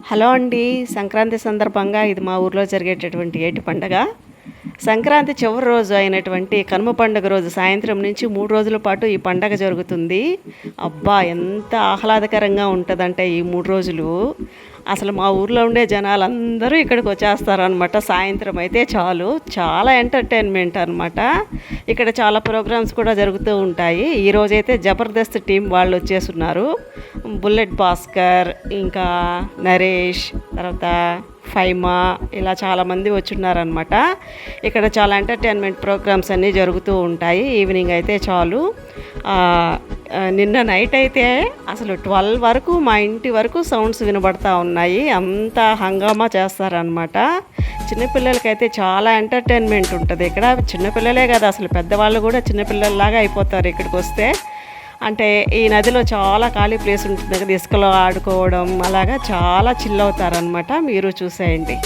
Hello అండి. సంక్రాంతి సందర్భంగా ఇది మా ఊర్లో జరిగేటటువంటి ఏటి పండగ. సంక్రాంతి చివరి రోజు అయినటువంటి కనుమ పండుగ రోజు సాయంత్రం నుంచి మూడు రోజుల పాటు ఈ పండగ జరుగుతుంది. అబ్బా ఎంత ఆహ్లాదకరంగా ఉంటుందంటే ఈ మూడు రోజులు. అసలు మా ఊర్లో ఉండే జనాలందరూ ఇక్కడికి వచ్చేస్తారు అనమాట సాయంత్రం అయితే చాలు. చాలా ఎంటర్టైన్మెంట్ అనమాట ఇక్కడ చాలా ప్రోగ్రామ్స్ కూడా జరుగుతూ ఉంటాయి. ఈరోజైతే జబర్దస్త్ టీం వాళ్ళు వచ్చేస్తున్నారు బుల్లెట్ భాస్కర్ ఇంకా నరేష్ తర్వాత ఫైమా ఇలా చాలామంది వచ్చున్నారనమాట ఇక్కడ చాలా ఎంటర్టైన్మెంట్ ప్రోగ్రామ్స్ అన్నీ జరుగుతూ ఉంటాయి. ఈవినింగ్ అయితే చాలు. నిన్న నైట్ అయితే అసలు ట్వెల్వ్ వరకు మా ఇంటి వరకు సౌండ్స్ వినబడతా ఉన్నాయి. అంత హంగామా చేస్తారనమాట చిన్నపిల్లలకైతే చాలా ఎంటర్టైన్మెంట్ ఉంటుంది. ఇక్కడ చిన్నపిల్లలే కదా అసలు పెద్దవాళ్ళు కూడా చిన్నపిల్లల్లాగా అయిపోతారు ఇక్కడికి వస్తే. అంటే ఈ నదిలో చాలా ఖాళీ ప్లేస్ ఉంటుంది కదా ఇసుకలో ఆడుకోవడం అలాగా చాలా చిల్ అవుతారనమాట మీరు చూసేయండి.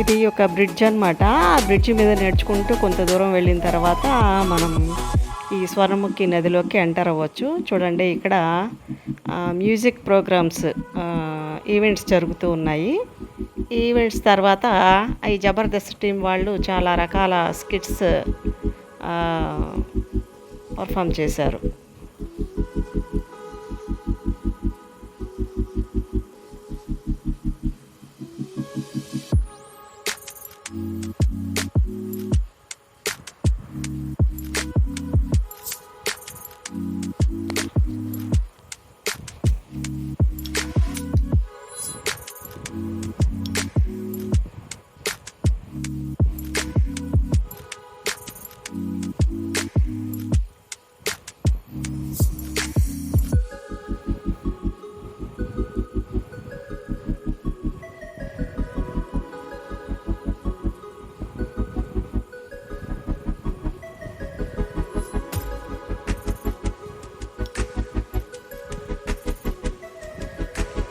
ఇది ఒక బ్రిడ్జ్ అనమాట ఆ బ్రిడ్జ్ మీద నడుచుకుంటూ కొంత దూరం వెళ్ళిన తర్వాత మనం ఈ స్వర్ణముఖి నదిలోకి ఎంటర్ అవ్వచ్చు. చూడండి ఇక్కడ ఆ, మ్యూజిక్ ప్రోగ్రామ్స్ ఆ, ఈవెంట్స్ జరుగుతూ ఉన్నాయి. ఈవెంట్స్ తర్వాత ఈ జబర్దస్త్ టీం వాళ్ళు చాలా రకాల స్కిట్స్ పర్ఫామ్ చేశారు.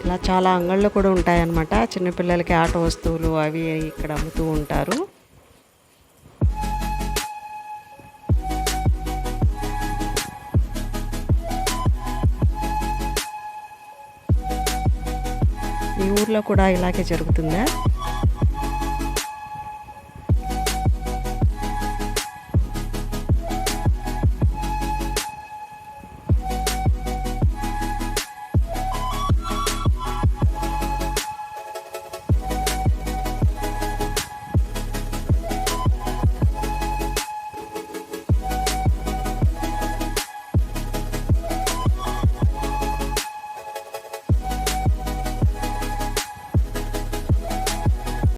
ఇలా చాలా అంగళ్ళు కూడా ఉంటాయన్నమాట. చిన్నపిల్లలకి ఆట వస్తువులు అవి ఇక్కడ అమ్ముతూ ఉంటారు. ఈ ఊర్లో కూడా ఇలాగే జరుగుతుందా?